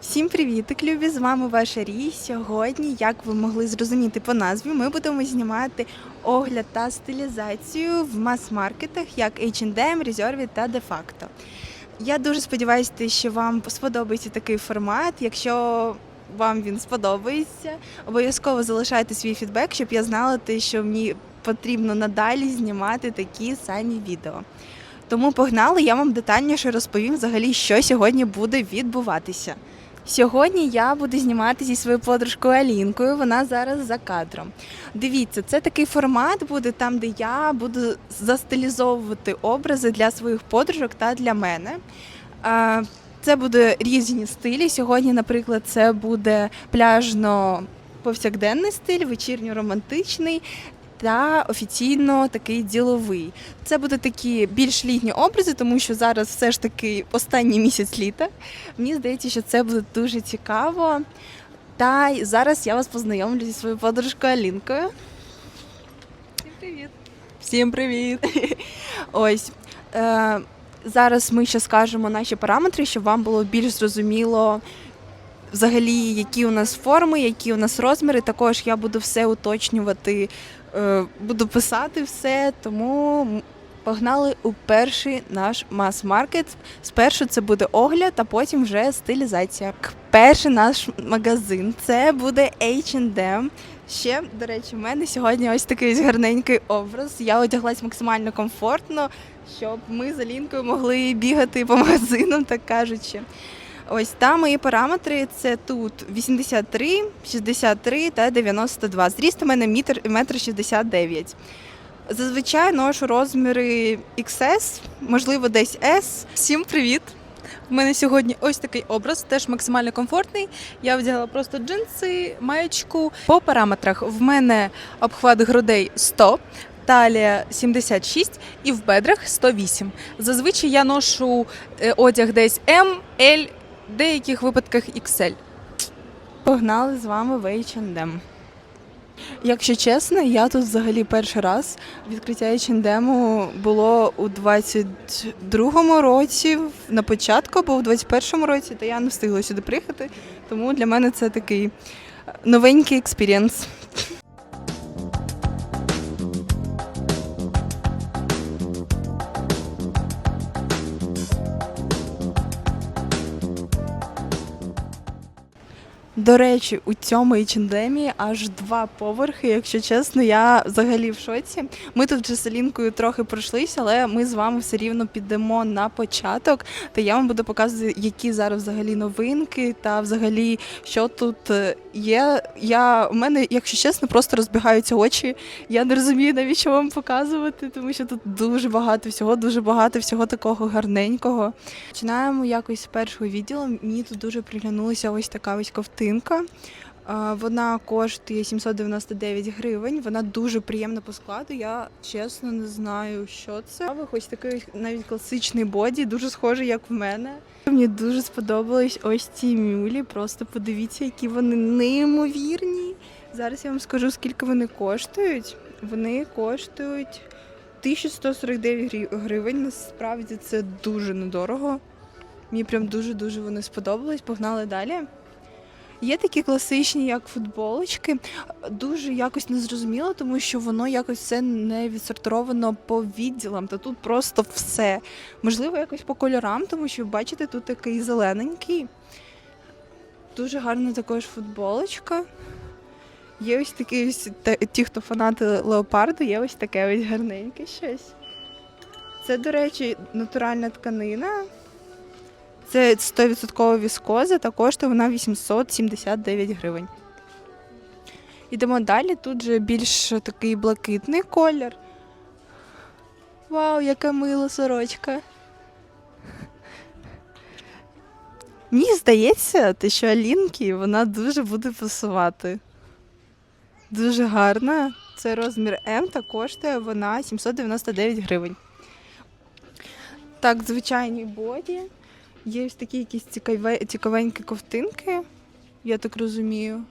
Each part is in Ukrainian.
Всім привітик, любі! З вами ваша Рій. Сьогодні, як ви могли зрозуміти по назві, ми будемо знімати огляд та стилізацію в мас-маркетах, як H&M, Reserve та Facto. Я дуже сподіваюся, що вам сподобається такий формат. Якщо вам він сподобається, обов'язково залишайте свій фідбек, щоб я знала, те, що мені потрібно надалі знімати такі самі відео. Тому погнали, я вам детальніше розповім взагалі, що сьогодні буде відбуватися. Сьогодні я буду знімати зі своєю подружкою Алінкою. Вона зараз за кадром. Дивіться, це такий формат буде там, де я буду застилізовувати образи для своїх подружок та для мене. Це буде різні стилі. Сьогодні, наприклад, це буде пляжно повсякденний стиль, вечірньо-романтичний. Та офіційно такий діловий. Це будуть такі більш літні образи, тому що зараз все ж таки останній місяць літа. Мені здається, що це буде дуже цікаво. Та й зараз я вас познайомлю зі своєю подружкою Алінкою. Всім привіт! Всім привіт! Ось е, зараз ми ще скажемо наші параметри, щоб вам було більш зрозуміло. Взагалі, які у нас форми, які у нас розміри. Також я буду все уточнювати, е, буду писати все. Тому погнали у перший наш мас-маркет. Спершу це буде огляд, а потім вже стилізація. Перший наш магазин це буде H&M. Ще, до речі, в мене сьогодні ось такий ось гарненький образ. Я одяглась максимально комфортно, щоб ми з Алінкою могли бігати по магазинам, так кажучи. Ось там мої параметри це тут 83, 63 та 92. Зріст у мене метр, метр 69. Зазвичай ношу розміри XS, можливо, десь S. Всім привіт! У мене сьогодні ось такий образ, теж максимально комфортний. Я вдягла просто джинси, маєчку. По параметрах в мене обхват грудей 100, талія 76 і в бедрах 108. Зазвичай я ношу е, одяг десь М, L, в деяких випадках XL. Погнали з вами в H&M. Якщо чесно, я тут взагалі перший раз відкриття H&M було у 22-му році, на початку, або у 21-му році, та я не встигла сюди приїхати. Тому для мене це такий новенький експірієнс. До речі, у цьому H&M аж два поверхи. Якщо чесно, я взагалі в шоці. Ми тут вже з Алінкою трохи пройшлися, але ми з вами все рівно підемо на початок. Та я вам буду показувати, які зараз взагалі новинки та взагалі що тут е, є. Я у мене, якщо чесно, просто розбігаються очі. Я не розумію, навіщо вам показувати, тому що тут дуже багато всього, дуже багато всього такого гарненького. Починаємо якось з першого відділу. Мені тут дуже приглянулася ось така ось ковтинка. А, Вона коштує 799 гривень. Вона дуже приємна по складу. Я чесно не знаю, що це. Ось такий навіть класичний боді, дуже схожий, як в мене. Мені дуже сподобались ось ці мюлі. Просто подивіться, які вони неймовірні. Зараз я вам скажу, скільки вони коштують. Вони коштують 1149 грі- гривень. Насправді це дуже недорого. Мені прям дуже-дуже вони сподобались. Погнали далі. Є такі класичні, як футболочки. Дуже якось незрозуміло, тому що воно якось все не відсортовано по відділам. Та тут просто все. Можливо, якось по кольорам, тому що бачите, тут такий зелененький. Дуже гарна також футболочка. Є ось такі ось ті, хто фанати леопарду, є ось таке ось гарненьке щось. Це, до речі, натуральна тканина. Це 100% віскоза, та коштує вона 879 гривень. Йдемо далі. Тут же більш такий блакитний колір. Вау, яка мила сорочка. Мені здається, те, що Алінки вона дуже буде пасувати. Дуже гарна. Це розмір М та коштує вона 799 гривень. Так, звичайні боді. Є ось такі якісь цікаве, цікавенькі ковтинки, я так розумію.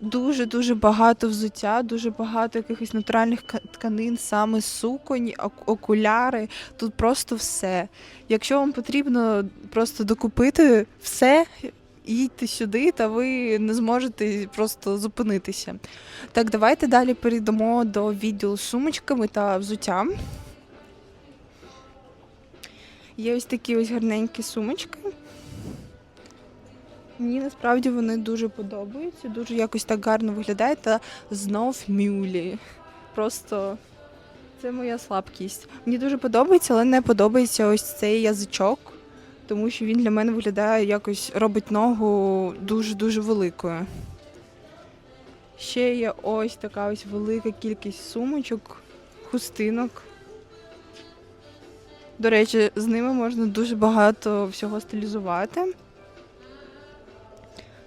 Дуже-дуже багато взуття, дуже багато якихось натуральних тканин, саме суконь, окуляри. Тут просто все. Якщо вам потрібно просто докупити все, їдьте сюди, та ви не зможете просто зупинитися. Так, давайте далі перейдемо до відділу з сумочками та взуттям. Є ось такі ось гарненькі сумочки. Мені насправді вони дуже подобаються, дуже якось так гарно виглядають та знов мюлі. Просто це моя слабкість. Мені дуже подобається, але не подобається ось цей язичок, тому що він для мене виглядає якось робить ногу дуже-дуже великою. Ще є ось така ось велика кількість сумочок, хустинок. До речі, з ними можна дуже багато всього стилізувати.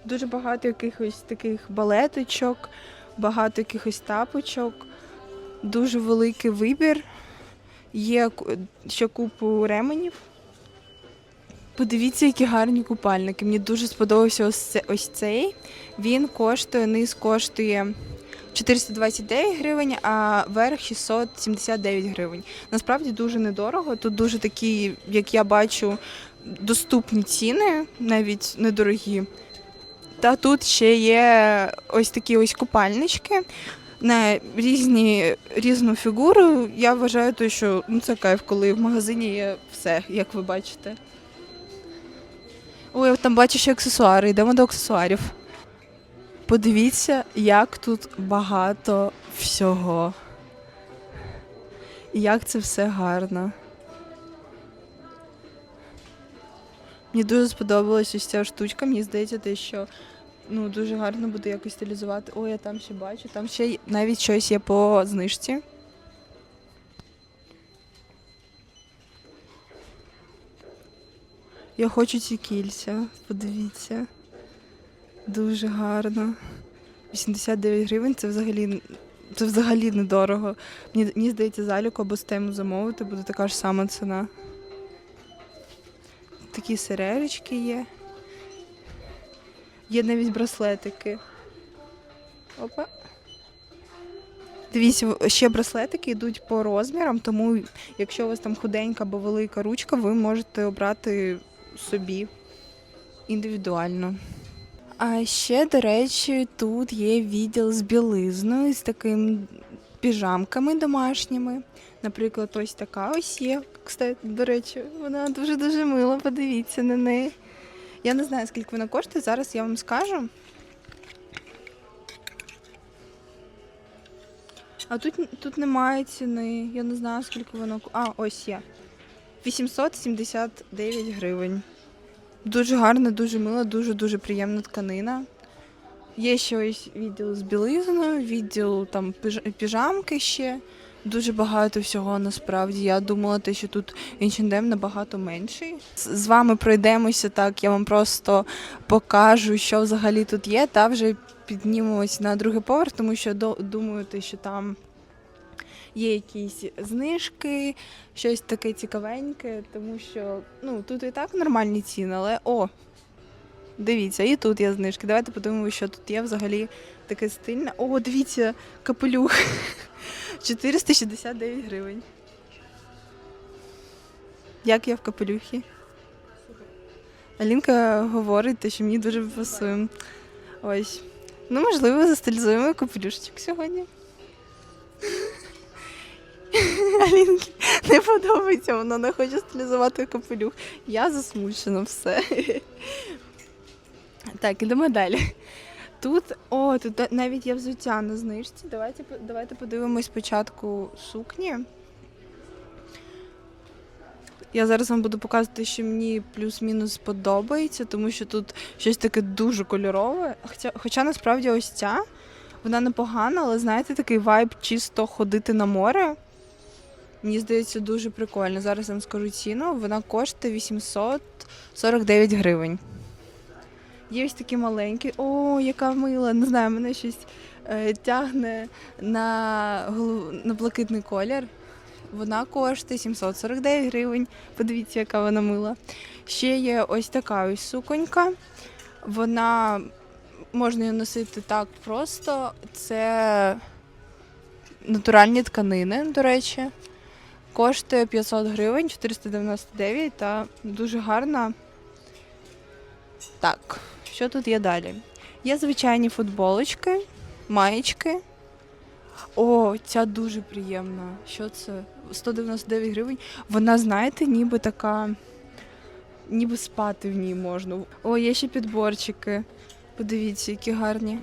Дуже багато якихось таких балеточок, багато якихось тапочок, дуже великий вибір. Є ще купу ременів. Подивіться, які гарні купальники. Мені дуже сподобався ось цей. Він коштує, низ коштує 429 гривень, а верх 679 гривень. Насправді дуже недорого. Тут дуже такі, як я бачу, доступні ціни, навіть недорогі. Та тут ще є ось такі ось купальнички на різні, різну фігуру. Я вважаю, то, що ну, це кайф, коли в магазині є все, як ви бачите. Ой, там бачу ще аксесуари, йдемо до аксесуарів. Подивіться, як тут багато всього. І як це все гарно. Мені дуже сподобалась ось ця штучка. Мені здається, те, що ну, дуже гарно буде якось стилізувати. Ой, я там ще бачу, там ще навіть щось є по знижці. Я хочу ці кільця, подивіться. Дуже гарно. 89 гривень це взагалі, це взагалі недорого. Мені, мені здається, заліку або з тему замовити буде така ж сама ціна. Такі сережечки є. Є навіть браслетики. Опа. Дивіться, ще браслетики йдуть по розмірам, тому якщо у вас там худенька або велика ручка, ви можете обрати собі індивідуально. А ще, до речі, тут є відділ з білизною, з такими піжамками домашніми. Наприклад, ось така ось є. Кстати, до речі, вона дуже-дуже мила, подивіться на неї. Я не знаю, скільки вона коштує, зараз я вам скажу. А тут, тут немає ціни. Я не знаю, скільки воно. А, ось є. 879 гривень. Дуже гарна, дуже мила, дуже-дуже приємна тканина. Є ще ось відділ з білизною, відділ там піжамки ще. Дуже багато всього насправді. Я думала, те, що тут H&M набагато менший. З вами пройдемося так, я вам просто покажу, що взагалі тут є, та вже піднімемось на другий поверх, тому що думаю, те, що там є якісь знижки, щось таке цікавеньке, тому що ну, тут і так нормальні ціни, але о, дивіться, і тут є знижки. Давайте подивимося, що тут є взагалі таке стильне. О, дивіться, капелюх. 469 гривень. Як я в капелюхі? Алінка говорить, те, що мені дуже пасує. Ось. Ну, можливо, застилізуємо капелюшечок сьогодні. Алінки не подобається, вона не хоче стилізувати капелюх. Я засмучена все. Так, ідемо далі. Тут, о, тут навіть є взуття на знижці. Давайте, давайте подивимось спочатку сукні. Я зараз вам буду показувати, що мені плюс-мінус подобається, тому що тут щось таке дуже кольорове. Хоча, хоча насправді ось ця, вона непогана, але знаєте, такий вайб чисто ходити на море. Мені здається, дуже прикольно. Зараз я вам скажу ціну. Вона коштує 849 гривень. Є ось такі маленькі. О, яка мила! Не знаю, мене щось е, тягне на, голов- на блакитний колір. Вона коштує 749 гривень. Подивіться, яка вона мила. Ще є ось така ось суконька. Вона можна її носити так просто. Це натуральні тканини, до речі. Коштує 500 гривень, 499 та дуже гарна. Так, що тут є далі? Є звичайні футболочки, маєчки. О, ця дуже приємна. Що це? 199 гривень. Вона, знаєте, ніби така. Ніби спати в ній можна. О, є ще підборчики. Подивіться, які гарні.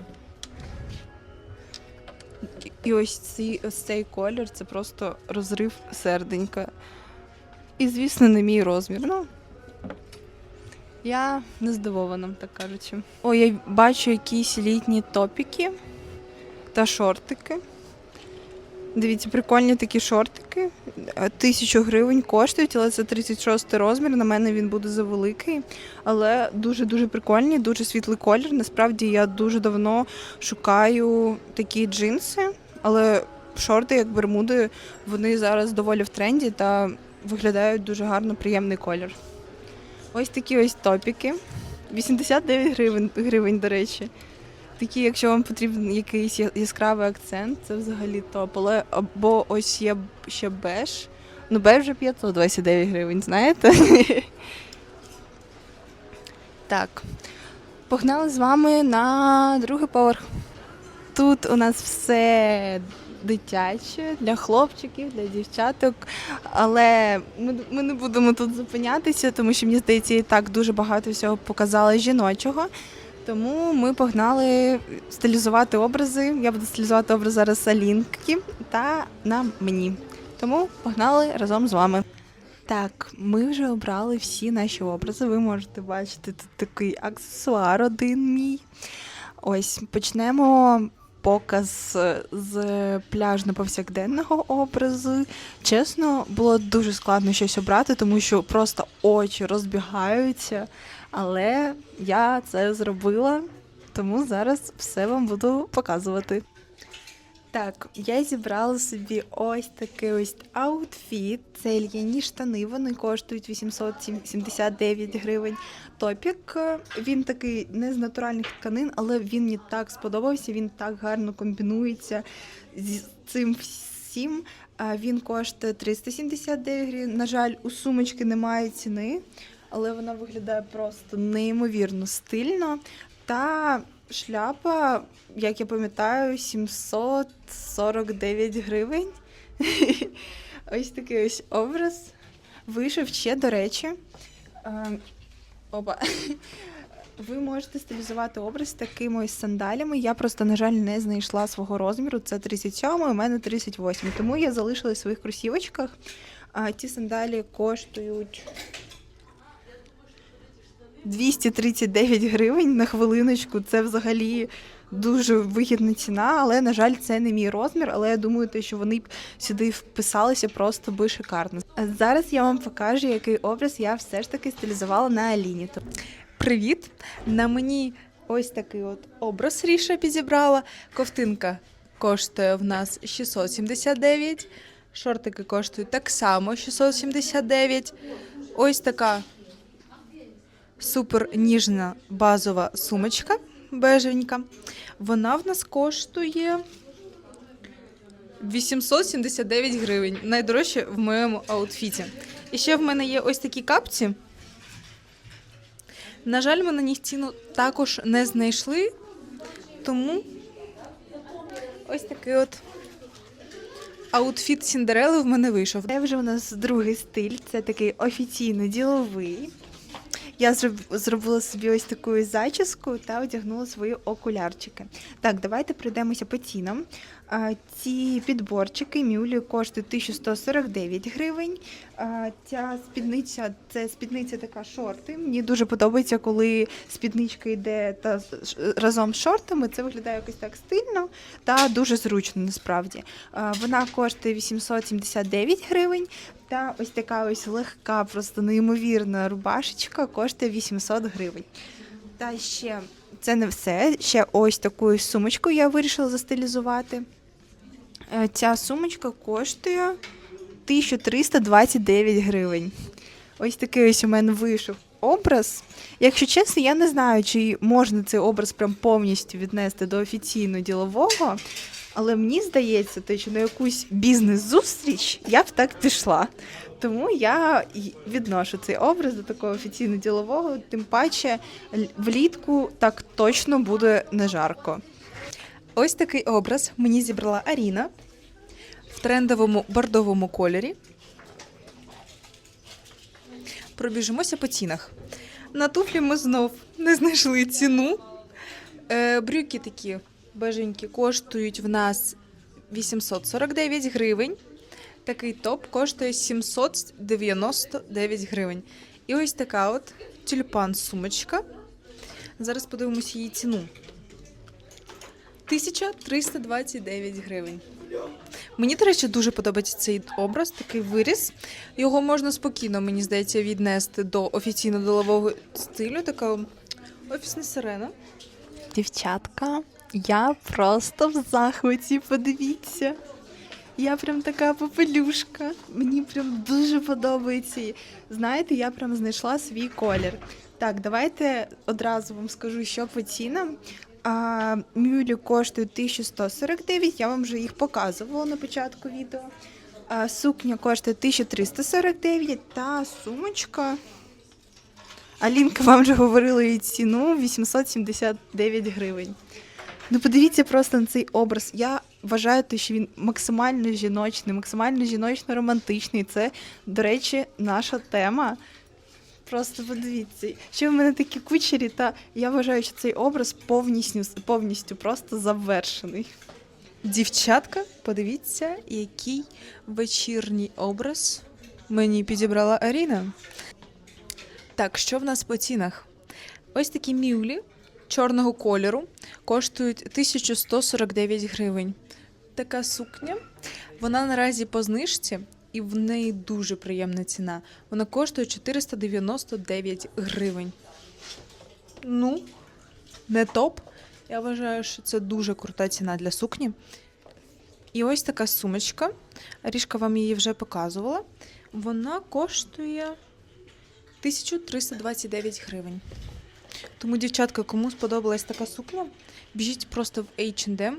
І- ось цей, ось цей колір це просто розрив серденька. І, звісно, не мій розмір. Ну, я не здивована, так кажучи. О, я бачу якісь літні топіки та шортики. Дивіться, прикольні такі шортики. Е, Тисячу гривень коштують, але це 36 розмір. На мене він буде завеликий. Але дуже-дуже прикольні, дуже світлий колір. Насправді я дуже давно шукаю такі джинси, але шорти, як бермуди, вони зараз доволі в тренді та виглядають дуже гарно, приємний колір. Ось такі ось топіки. 89 гривень, гривень, до речі. Такі, якщо вам потрібен якийсь яскравий акцент, це взагалі топ. Але або ось є ще беж. Ну, беж вже 529 гривень, знаєте? Так. Погнали з вами на другий поверх. Тут у нас все дитяче для хлопчиків, для дівчаток. Але ми, ми не будемо тут зупинятися, тому що мені здається, і так дуже багато всього показали жіночого. Тому ми погнали стилізувати образи. Я буду стилізувати образ зараз Алінки та на мені. Тому погнали разом з вами. Так, ми вже обрали всі наші образи. Ви можете бачити тут такий аксесуар один мій. Ось почнемо показ е, з пляжно-повсякденного образу. Чесно, було дуже складно щось обрати, тому що просто очі розбігаються. Але я це зробила, тому зараз все вам буду показувати. Так, я зібрала собі ось такий ось аутфіт. Це льняні штани, вони коштують 879 гривень. Топік, е, він такий не з натуральних тканин, але він мені так сподобався, він так гарно комбінується з цим всім. Він коштує 379 гривень. На жаль, у сумочки немає ціни, але вона виглядає просто неймовірно стильно. Та шляпа, як я пам'ятаю, 749 гривень. Ось такий ось образ. Вийшов ще, до речі. Е, Опа. Ви можете стилізувати образ такими ось сандалями. Я просто, на жаль, не знайшла свого розміру. Це 37, у мене 38. Тому я залишила в своїх кросівочках. А ті сандалі коштують 239 гривень на хвилиночку. Це взагалі дуже вигідна ціна, але, на жаль, це не мій розмір. Але я думаю, те, що вони б сюди вписалися просто би шикарно. А зараз я вам покажу, який образ я все ж таки стилізувала на Аліні. Привіт! На мені ось такий от образ Ріша підібрала. Ковтинка коштує в нас 679. Шортики коштують так само 679. Ось така супер ніжна базова сумочка бежевенька. Вона в нас коштує 879 гривень. Найдорожче в моєму аутфіті. І ще в мене є ось такі капці. На жаль, ми на них ціну також не знайшли, тому ось такий от аутфіт Сіндерели в мене вийшов. Це вже у нас другий стиль, це такий офіційно діловий. Я зробила собі ось таку зачіску та одягнула свої окулярчики. Так, давайте пройдемося по цінам. Ці підборчики мюлі коштують 1149 гривень. Ця спідниця це спідниця така шорти. Мені дуже подобається, коли спідничка йде та разом з шортами. Це виглядає якось так стильно та дуже зручно насправді. Вона коштує 879 гривень. Та ось така ось легка, просто неймовірна рубашечка коштує 800 гривень. Та ще це не все. Ще ось таку сумочку я вирішила застилізувати. Е, Ця сумочка коштує 1329 гривень. Ось такий ось у мене вийшов образ. Якщо чесно, я не знаю, чи можна цей образ прям повністю віднести до офіційно ділового. Але мені здається, те, що на якусь бізнес-зустріч я б так пішла. Тому я відношу цей образ до такого офіційно ділового, тим паче влітку так точно буде не жарко. Ось такий образ мені зібрала Аріна в трендовому бордовому кольорі. Пробіжимося по цінах. На туфлі ми знов не знайшли ціну. Е, брюки такі беженькі коштують в нас 849 гривень. Такий топ коштує 799 гривень. І ось така от тюльпан сумочка. Зараз подивимося її ціну. 1329 гривень. Мені, до речі, дуже подобається цей образ, такий виріс. Його можна спокійно, мені здається, віднести до офіційно делового стилю. Така офісна сирена. Дівчатка, я просто в захваті, подивіться. Я прям така попелюшка. Мені прям дуже подобається. Знаєте, я прям знайшла свій колір. Так, давайте одразу вам скажу, що по цінам. А, мюлі коштують 1149, я вам вже їх показувала на початку відео. А, сукня коштує 1349 та сумочка. Алінка вам вже говорила її ціну 879 гривень. Ну, подивіться просто на цей образ. Я вважаю, що він максимально жіночний, максимально жіночно-романтичний. Це, до речі, наша тема. Просто подивіться, що в мене такі кучері, та я вважаю, що цей образ повністю, повністю просто завершений. Дівчатка, подивіться, який вечірній образ мені підібрала Аріна. Так, що в нас по цінах? Ось такі мюлі чорного кольору коштують 1149 гривень. Така сукня. Вона наразі по знижці, і в неї дуже приємна ціна. Вона коштує 499 гривень. Ну, не топ. Я вважаю, що це дуже крута ціна для сукні. І ось така сумочка. Ріжка вам її вже показувала. Вона коштує 1329 гривень. Тому, дівчатка, кому сподобалась така сукня, біжіть просто в H&M,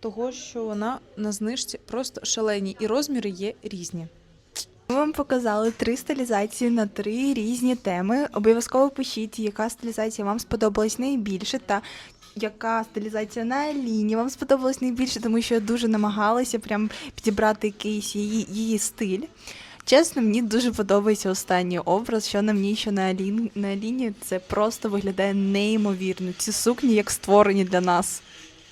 того що вона на знижці просто шалені, і розміри є різні. Ми вам показали три стилізації на три різні теми. Обов'язково пишіть, яка стилізація вам сподобалась найбільше, та яка стилізація на Аліні вам сподобалась найбільше, тому що я дуже намагалася прям підібрати якийсь її, її стиль. Чесно, мені дуже подобається останній образ, що на мені, що на Аліні, на Аліні. Це просто виглядає неймовірно. Ці сукні як створені для нас.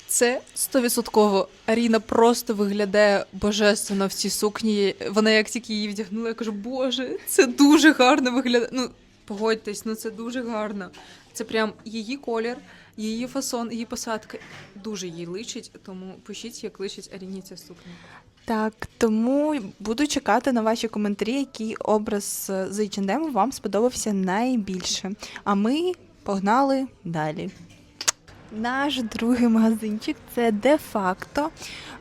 Це стовідсотково. Аріна просто виглядає божественно в цій сукні. Вона як тільки її вдягнула, я кажу, боже, це дуже гарно виглядає. Ну, погодьтесь, ну це дуже гарно. Це прям її колір, її фасон, її посадка. Дуже їй личить, тому пишіть, як личить Аріні ця сукня. Так, тому буду чекати на ваші коментарі, який образ е, з H&M вам сподобався найбільше. А ми погнали далі. Наш другий магазинчик це де-факто.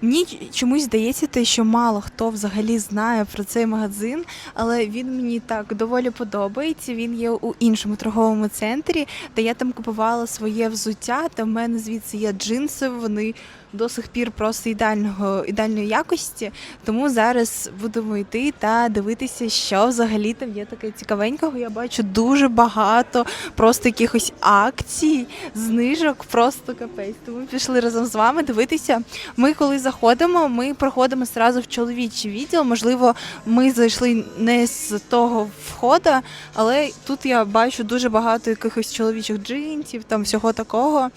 Мені чомусь здається, те, що мало хто взагалі знає про цей магазин, але він мені так доволі подобається. Він є у іншому торговому центрі, де я там купувала своє взуття. Та в мене звідси є джинси. Вони до сих пір просто ідеального ідеальної якості. Тому зараз будемо йти та дивитися, що взагалі там є таке цікавенького. Я бачу дуже багато просто якихось акцій, знижок, просто капець. Тому пішли разом з вами дивитися. Ми коли заходимо, ми проходимо зразу в чоловічий відділ. Можливо, ми зайшли не з того входа, але тут я бачу дуже багато якихось чоловічих джинсів, там всього такого.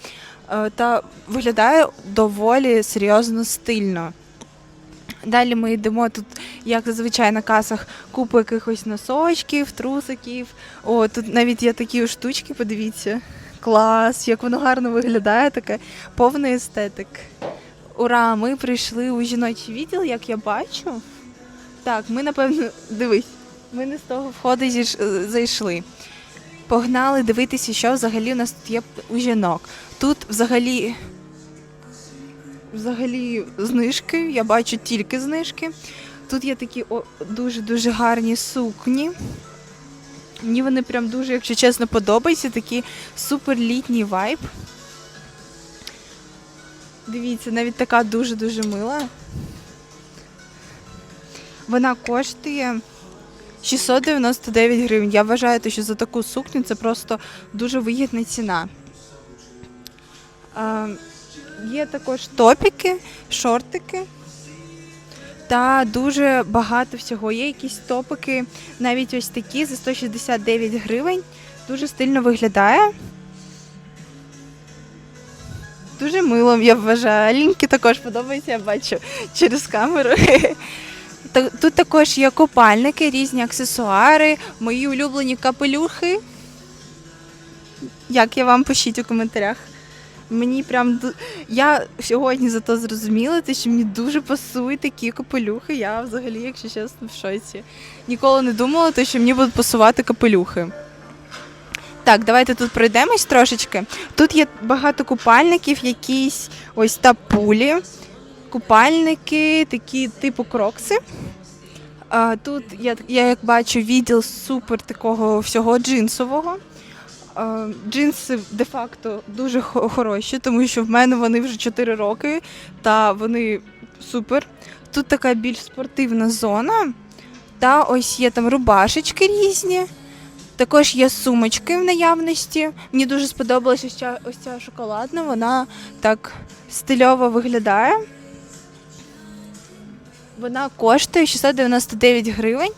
Е, Та виглядає доволі серйозно стильно. Далі ми йдемо тут, як зазвичай на касах, купу якихось носочків, трусиків. О, тут навіть є такі штучки, подивіться. Клас, як воно гарно виглядає, таке повний естетик. Ура! Ми прийшли у жіночий відділ, як я бачу. Так, ми напевно, дивись, ми не з того входу зайшли. Погнали дивитися, що взагалі у нас тут є у жінок. Тут взагалі. Взагалі знижки, я бачу тільки знижки. Тут є такі дуже-дуже гарні сукні. Мені вони прям дуже, якщо чесно, подобаються. Такий супер літній вайб. Дивіться, навіть така дуже-дуже мила. Вона коштує 699 гривень. Я вважаю, що за таку сукню це просто дуже вигідна ціна. Е, є також топіки, шортики. Та дуже багато всього. Є якісь топики, навіть ось такі за 169 гривень. Дуже стильно виглядає. Дуже мило, я вважаю. Лінки також подобається, я бачу через камеру. Та- Тут також є купальники, різні аксесуари, мої улюблені капелюхи. Як я вам пишіть у коментарях. Мені прям я сьогодні зато зрозуміла, те, що мені дуже пасують такі капелюхи. Я взагалі, якщо чесно, в шоці. Ніколи не думала, те, що мені будуть пасувати капелюхи. Так, давайте тут пройдемось трошечки. Тут є багато купальників, якісь ось тапулі, купальники, такі типу крокси. Тут я, я як бачу відділ супер такого всього джинсового. Джинси де-факто дуже хороші, тому що в мене вони вже 4 роки, та вони супер. Тут така більш спортивна зона. Та ось є там рубашечки різні. Також є сумочки в наявності. Мені дуже сподобалася ось ця шоколадна, вона так стильово виглядає. Вона коштує 699 гривень.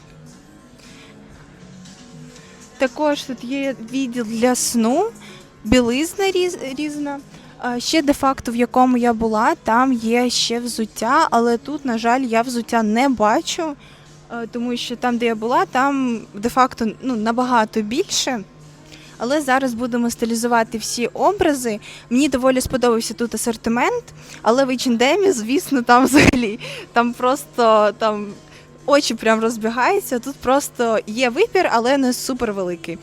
Також тут є відділ для сну, білизна різ, різна. Ще де-факто, в якому я була, там є ще взуття, але тут, на жаль, я взуття не бачу, тому що там, де я була, там де-факто ну, набагато більше. Але зараз будемо стилізувати всі образи. Мені доволі сподобався тут асортимент, але в H&M, звісно, там взагалі там просто там очі прям розбігаються. Тут просто є вибір, але не супер великий.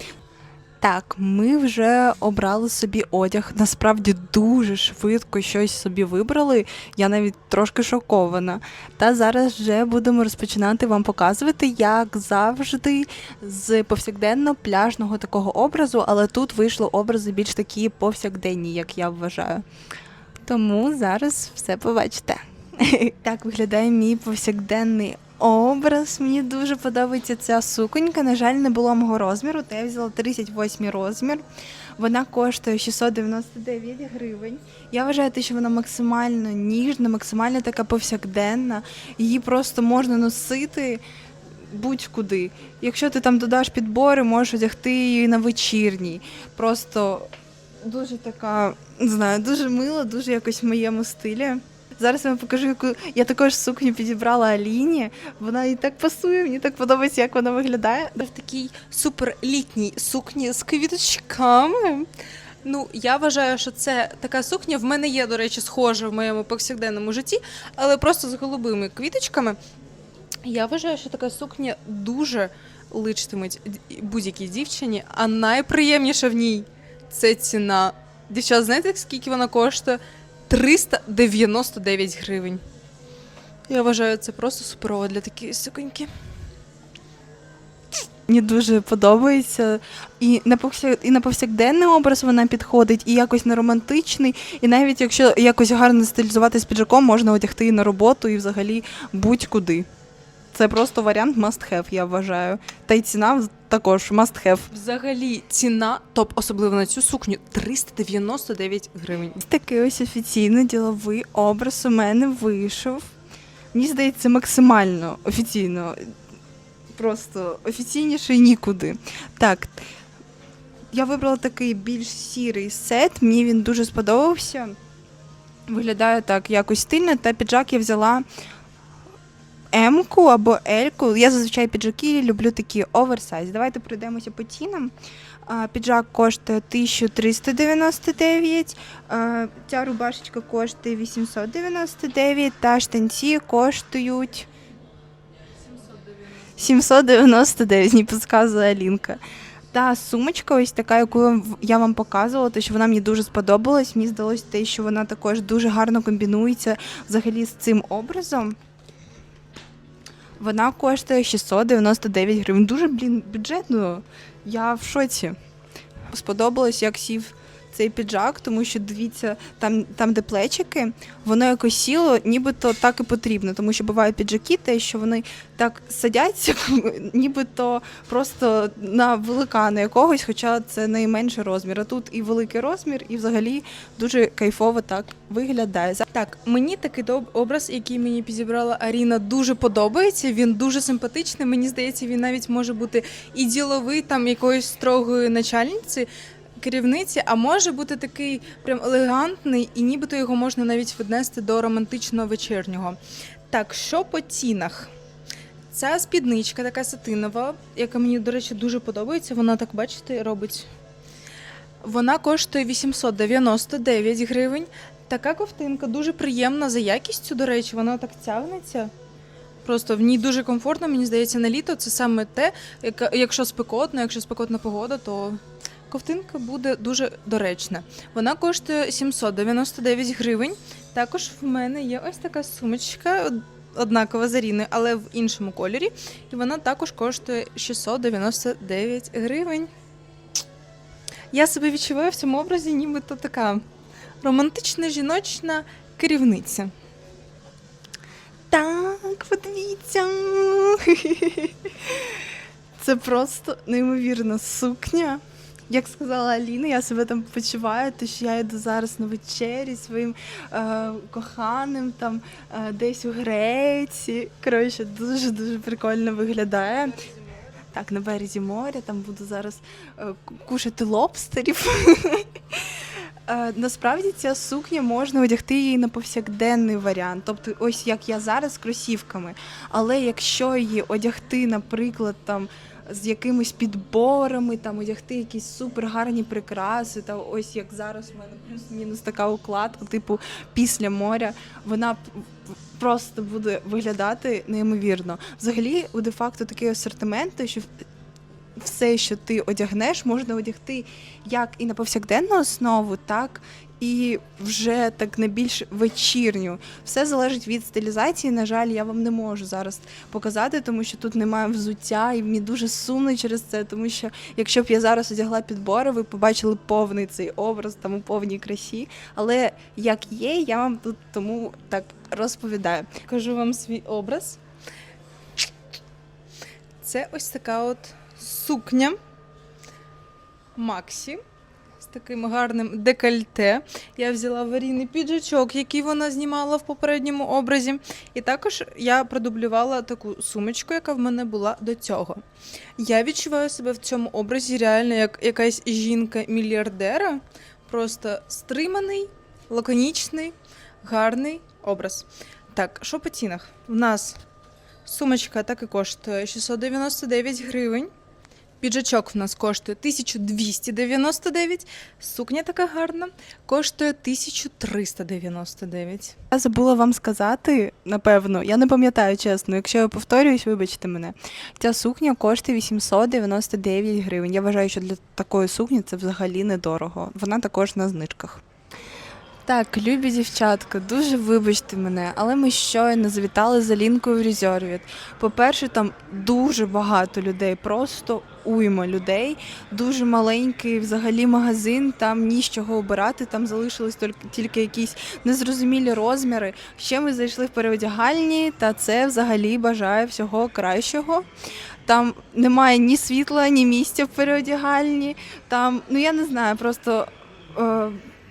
Так, ми вже обрали собі одяг. Насправді дуже швидко щось собі вибрали. Я навіть трошки шокована. Та зараз вже будемо розпочинати вам показувати, як завжди, з повсякденно пляжного такого образу, але тут вийшли образи більш такі повсякденні, як я вважаю. Тому зараз все побачите. Так виглядає мій повсякденний образ. Мені дуже подобається ця суконька. На жаль, не було мого розміру, то я взяла 38 розмір. Вона коштує 699 гривень. Я вважаю, що вона максимально ніжна, максимально така повсякденна. Її просто можна носити будь-куди. Якщо ти там додаш підбори, можеш одягти її на вечірній. Просто дуже така, не знаю, дуже мила, дуже якось в моєму стилі. Зараз я вам покажу, яку я також сукню підібрала Аліні. Вона їй так пасує, мені так подобається, як вона виглядає. в такій супер літній сукні з квіточками. Ну, я вважаю, що це така сукня. В мене є, до речі, схожа в моєму повсякденному житті, але просто з голубими квіточками. Я вважаю, що така сукня дуже личитиме д- будь-якій дівчині, а найприємніше в ній це ціна. Дівчат, знаєте, скільки вона коштує? 399 гривень. Я вважаю, це просто суперово для такої суконьки. Мені дуже подобається. І на повсяк... і на повсякденний образ вона підходить, і якось на романтичний. І навіть якщо якось гарно стилізувати з піджаком, можна одягти і на роботу і взагалі будь-куди. Це просто варіант must have, я вважаю. Та й ціна також must have. Взагалі, ціна, топ, особливо на цю сукню, 399 гривень. Такий ось офіційно діловий образ у мене вийшов. Мені здається, максимально офіційно. Просто офіційніше нікуди. Так. Я вибрала такий більш сірий сет, мені він дуже сподобався. Виглядає так якось стильно, та піджак я взяла М-ку або L-ку. Я зазвичай піджаки люблю такі оверсайз. Давайте пройдемося по цінам. Піджак коштує 1399, ця рубашечка коштує 899, та штанці коштують 799, не підказує Алінка. Та сумочка, ось така, яку я вам- показувала, те, що вона мені дуже сподобалась. Мені здалося те, що вона також дуже гарно комбінується взагалі з цим образом. Вона коштує 699 гривень. Дуже, блін, бюджетно. Я в шоці. Сподобалось, як сів цей піджак, тому що дивіться, там, там де плечики, воно якось сіло, нібито так і потрібно, тому що бувають піджаки, те, що вони так садяться, нібито просто на великана якогось, хоча це найменший розмір. А тут і великий розмір, і взагалі дуже кайфово так виглядає. Так, мені такий образ, який мені підібрала Аріна, дуже подобається. Він дуже симпатичний. Мені здається, він навіть може бути і діловий там якоїсь строгої начальниці. Керівниці, а може бути такий прям елегантний, і нібито його можна навіть віднести до романтичного вечірнього. Так, що по цінах? Ця спідничка така сатинова, яка мені, до речі, дуже подобається. Вона так, бачите, робить. Вона коштує 899 гривень. Така ковтинка дуже приємна за якістю, до речі, вона так тягнеться. Просто в ній дуже комфортно, мені здається, на літо це саме те, якщо спекотно, якщо спекотна погода, то ковтинка буде дуже доречна. Вона коштує 799 гривень. Також в мене є ось така сумочка, однакова з Аріною, але в іншому кольорі. І вона також коштує 699 гривень. Я себе відчуваю в цьому образі, нібито така романтична жіночна керівниця. Так, подивіться. Це просто неймовірна сукня. Як сказала Аліна, я себе там почуваю, то що я йду зараз на вечері своїм е, коханим там е, десь у Греції. Коротше, дуже дуже прикольно виглядає. Так, на березі моря, там буду зараз е, кушати лобстерів. Е, Насправді ця сукня можна одягти її на повсякденний варіант, тобто ось як я зараз з кросівками. Але якщо її одягти, наприклад, там з якимись підборами, там одягти якісь супер гарні прикраси, та ось як зараз в мене плюс-мінус така укладка, типу після моря, вона просто буде виглядати неймовірно. Взагалі, у де-факто такий асортимент, що все, що ти одягнеш, можна одягти як і на повсякденну основу, так і вже так на більш вечірню. Все залежить від стилізації. На жаль, я вам не можу зараз показати, тому що тут немає взуття, і мені дуже сумно через це, тому що якщо б я зараз одягла підбори, ви побачили повний цей образ там у повній красі. Але як є, я вам тут тому так розповідаю. Кажу вам свій образ. Це ось така от сукня Максі з таким гарним декольте. Я взяла в Аріни піджачок, який вона знімала в попередньому образі. І також я продублювала таку сумочку, яка в мене була до цього. Я відчуваю себе в цьому образі реально як якась жінка-мільярдера. Просто стриманий, лаконічний, гарний образ. Так, що по цінах? В нас сумочка так і коштує 699 гривень. Піджачок в нас коштує 1299. Сукня така гарна, коштує 1399. Я забула вам сказати, напевно, я не пам'ятаю чесно. Якщо я повторююсь, вибачте мене. Ця сукня коштує 899 гривень. Я вважаю, що для такої сукні це взагалі недорого. Вона також на знижках. Так, любі дівчатка, дуже вибачте мене, але ми щойно завітали за лінкою в Резервіт. По-перше, там дуже багато людей, просто уйма людей, дуже маленький взагалі магазин, там ні з чого обирати, там залишились тільки, якісь незрозумілі розміри. Ще ми зайшли в переодягальні, та це взагалі бажає всього кращого. Там немає ні світла, ні місця в переодягальні. Там, ну я не знаю, просто. Е,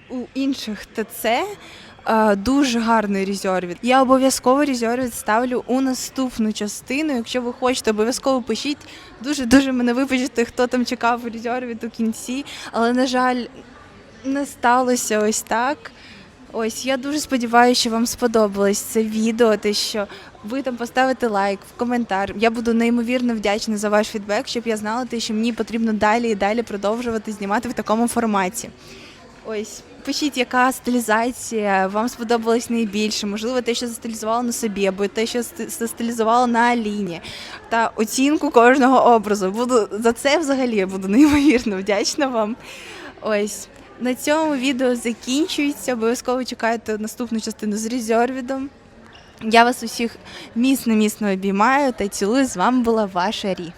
у інших ТЦ е, дуже гарний резервіт. Я обов'язково резервіт ставлю у наступну частину. Якщо ви хочете, обов'язково пишіть. Дуже дуже мене вибачте, хто там чекав резервіт у кінці. Але на жаль, не сталося ось так. Ось я дуже сподіваюся, що вам сподобалось це відео, те, що ви там поставите лайк в коментар. Я буду неймовірно вдячна за ваш фідбек, щоб я знала, те, що мені потрібно далі і далі продовжувати знімати в такому форматі. Ось, пишіть, яка стилізація вам сподобалась найбільше. Можливо, те, що застилізувало на собі, або те, що сти- застилізувало на Аліні. Та оцінку кожного образу. Буду за це взагалі буду неймовірно вдячна вам. Ось. На цьому відео закінчується. Обов'язково чекайте наступну частину з резервідом. Я вас усіх міцно-міцно обіймаю та цілую. З вами була ваша Рі.